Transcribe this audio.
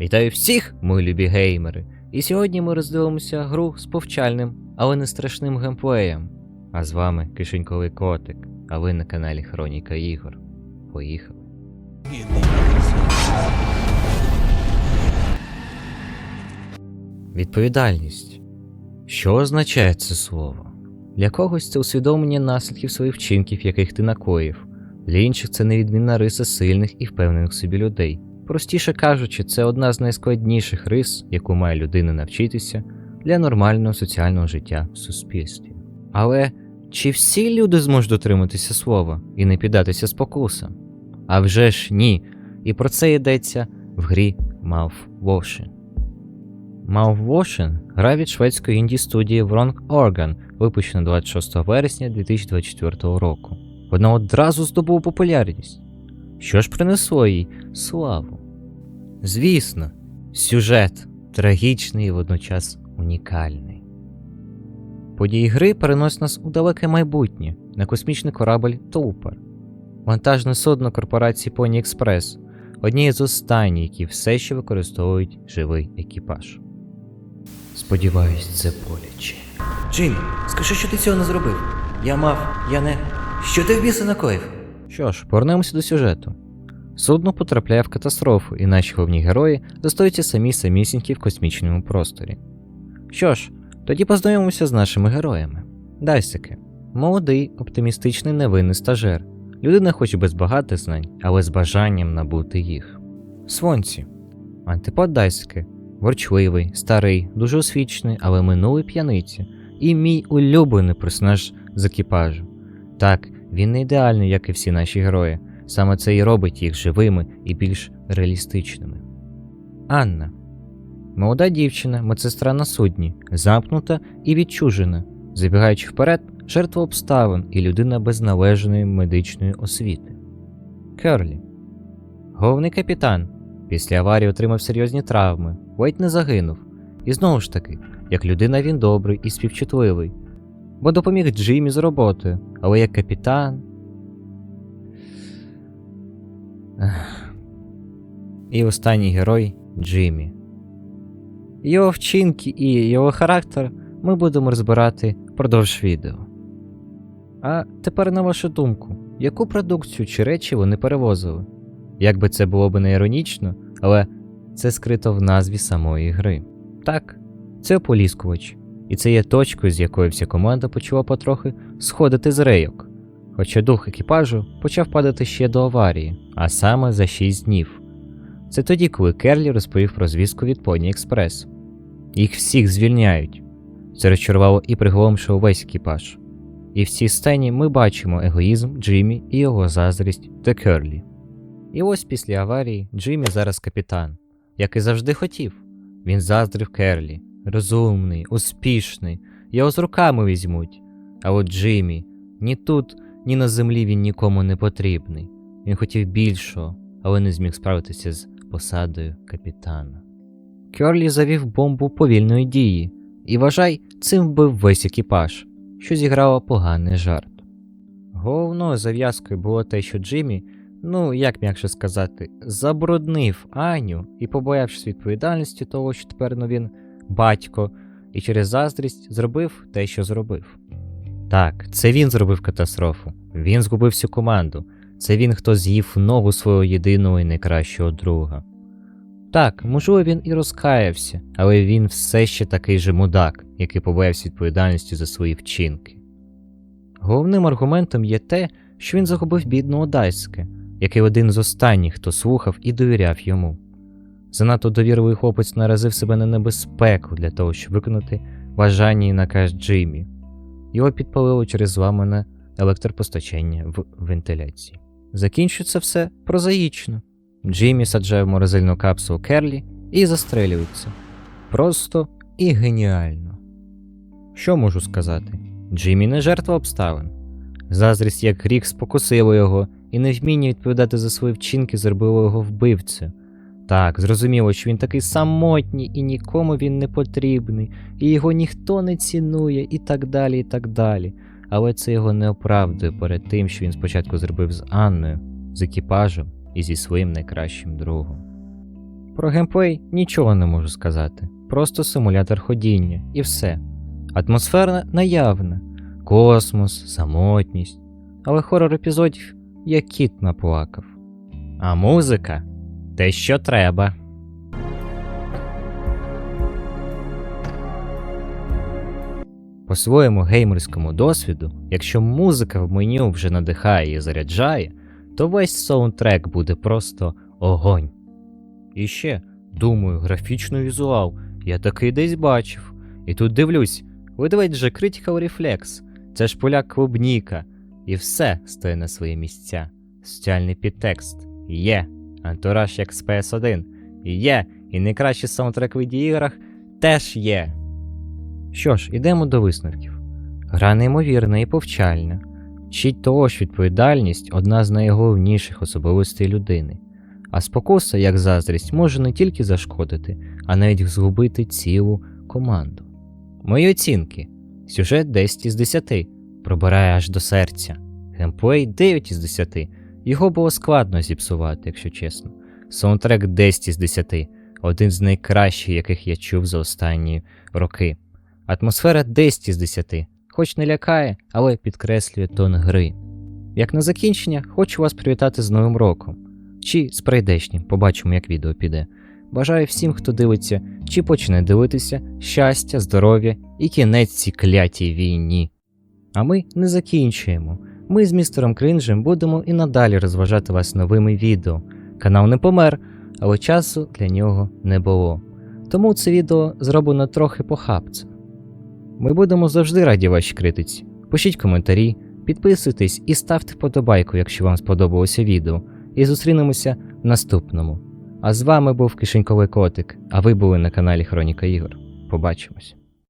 Вітаю всіх, мої любі геймери! І сьогодні ми роздивимося гру з повчальним, але не страшним геймплеєм. А з вами Кишеньковий Котик, а ви на каналі Хроніка Ігор. Поїхали. Відповідальність. Що означає це слово? Для когось це усвідомлення наслідків своїх вчинків, яких ти накоїв. Для інших це невідмінна риса сильних і впевнених собі людей. Простіше кажучи, це одна з найскладніших рис, яку має людина навчитися для нормального соціального життя в суспільстві. Але чи всі люди зможуть дотриматися слова і не піддатися спокусам? А вже ж ні. І про це йдеться в грі Mouthwashing. Mouthwashing – гра від шведської інді студії Wrong Organ, випущена 26 вересня 2024 року. Вона одразу здобула популярність. Що ж принесло їй славу? Звісно, сюжет трагічний і водночас унікальний. Події гри переносять нас у далеке майбутнє на космічний корабль Толпер, вантажне судно корпорації Pony Express, однієї з останніх, які все ще використовують живий екіпаж. Сподіваюсь, це боляче. Джин, скажи, що ти цього не зробив. Я мав, я не. Що ти в біса накоїв? Що ж, повернемося до сюжету. Судно потрапляє в катастрофу, і наші головні герої зостаються самі самісінькі в космічному просторі. Що ж, тоді познайомимося з нашими героями. Дайсики. Молодий, оптимістичний невинний стажер. Людина хоч без багатих знань, але з бажанням набути їх. Свонці. Антипод Дайсики. Ворчливий, старий, дуже освічений, але минулий п'яниці. І мій улюблений персонаж з екіпажу. Так, він не ідеальний, як і всі наші герої. Саме це і робить їх живими і більш реалістичними. Анна. Молода дівчина, медсестра на судні, замкнута і відчужена, забігаючи вперед, жертва обставин і людина без належної медичної освіти. Керлі. Головний капітан. Після аварії отримав серйозні травми, ледь не загинув. І знову ж таки, як людина він добрий і співчутливий, бо допоміг Джиммі з роботою, але як капітан. І останній герой Джиммі. Його вчинки і його характер ми будемо розбирати впродовж відео. А тепер на вашу думку, яку продукцію чи речі вони перевозили? Як би це було б не іронічно, але це скрито в назві самої гри. Так, це ополіскувач, і це є точкою, з якої вся команда почала потрохи сходити з рейок. Хоча дух екіпажу почав падати ще до аварії, а саме за 6 днів. Це тоді, коли Керлі розповів про звістку від Pony Express. Їх всіх звільняють. Це розчарувало і приголомшило весь екіпаж. І в цій сцені ми бачимо егоїзм Джиммі і його заздрість до Керлі. І ось після аварії Джиммі зараз капітан, як і завжди хотів. Він заздрив Керлі, розумний, успішний, його з руками візьмуть. А от Джиммі ні тут, ні на землі він нікому не потрібний. Він хотів більшого, але не зміг справитися з посадою капітана. Керлі завів бомбу повільної дії, і вважай, цим вбив весь екіпаж, що зіграло поганий жарт. Головною зав'язкою було те, що Джиммі, ну як м'якше сказати, забруднив Аню і, побоявшись відповідальності того, що тепер ну, він батько, і через заздрість зробив те, що зробив. Так, це він зробив катастрофу, він згубив всю команду, це він, хто з'їв ногу свого єдиного і найкращого друга. Так, можливо, він і розкаявся, але він все ще такий же мудак, який побоявся відповідальності за свої вчинки. Головним аргументом є те, що він загубив бідного Дайске, який один з останніх, хто слухав і довіряв йому. Занадто довірливий хлопець наразив себе на небезпеку для того, щоб виконати бажання і наказ Джиммі. Його підпалило через зламане електропостачання в вентиляції. Закінчується все прозаїчно. Джиммі саджає в морозильну капсулу Керлі і застрелюється. Просто і геніально. Що можу сказати? Джиммі не жертва обставин. Заздрість як гріх спокусило його, і невміння відповідати за свої вчинки зробило його вбивцею. Так, зрозуміло, що він такий самотній і нікому він не потрібний, і його ніхто не цінує, і так далі, і так далі. Але це його не оправдує перед тим, що він спочатку зробив з Анною, з екіпажем і зі своїм найкращим другом. Про геймплей нічого не можу сказати. Просто симулятор ходіння і все. Атмосфера наявна, космос, самотність. Але хорор епізодів як кіт наплакав. А музика те, що треба. По своєму геймерському досвіду, якщо музика в меню вже надихає і заряджає, то весь саундтрек буде просто огонь. І ще, думаю, графічний візуал я такий десь бачив. І тут дивлюсь, видавить же Critical Reflex, це ж поляк клубніка, і все стає на свої місця. Соціальний підтекст є, антураж як з PS1 є, і найкращий саундтрек в відеоіграх теж є. Що ж, ідемо до висновків. Гра неймовірна і повчальна. Вчить того, що відповідальність одна з найголовніших особливостей людини. А спокуса, як заздрість, може не тільки зашкодити, а навіть згубити цілу команду. Мої оцінки: сюжет 10 із 10, пробирає аж до серця. Геймплей 9 із 10. Його було складно зіпсувати, якщо чесно. Саундтрек 10 із 10, один з найкращих, яких я чув за останні роки. Атмосфера 10 із 10, хоч не лякає, але підкреслює тон гри. Як на закінчення, хочу вас привітати з Новим роком. Чи з прийдешнім, побачимо, як відео піде. Бажаю всім, хто дивиться, чи почне дивитися, щастя, здоров'я і кінець цій клятій війні. А ми не закінчуємо. Ми з містером Крінжем будемо і надалі розважати вас новими відео. Канал не помер, але часу для нього не було. Тому це відео зроблено трохи похабце. Ми будемо завжди раді вашій критиці. Пишіть коментарі, підписуйтесь і ставте вподобайку, якщо вам сподобалося відео. І зустрінемося в наступному. А з вами був Кишеньковий Котик, а ви були на каналі Хроніка Ігор. Побачимось.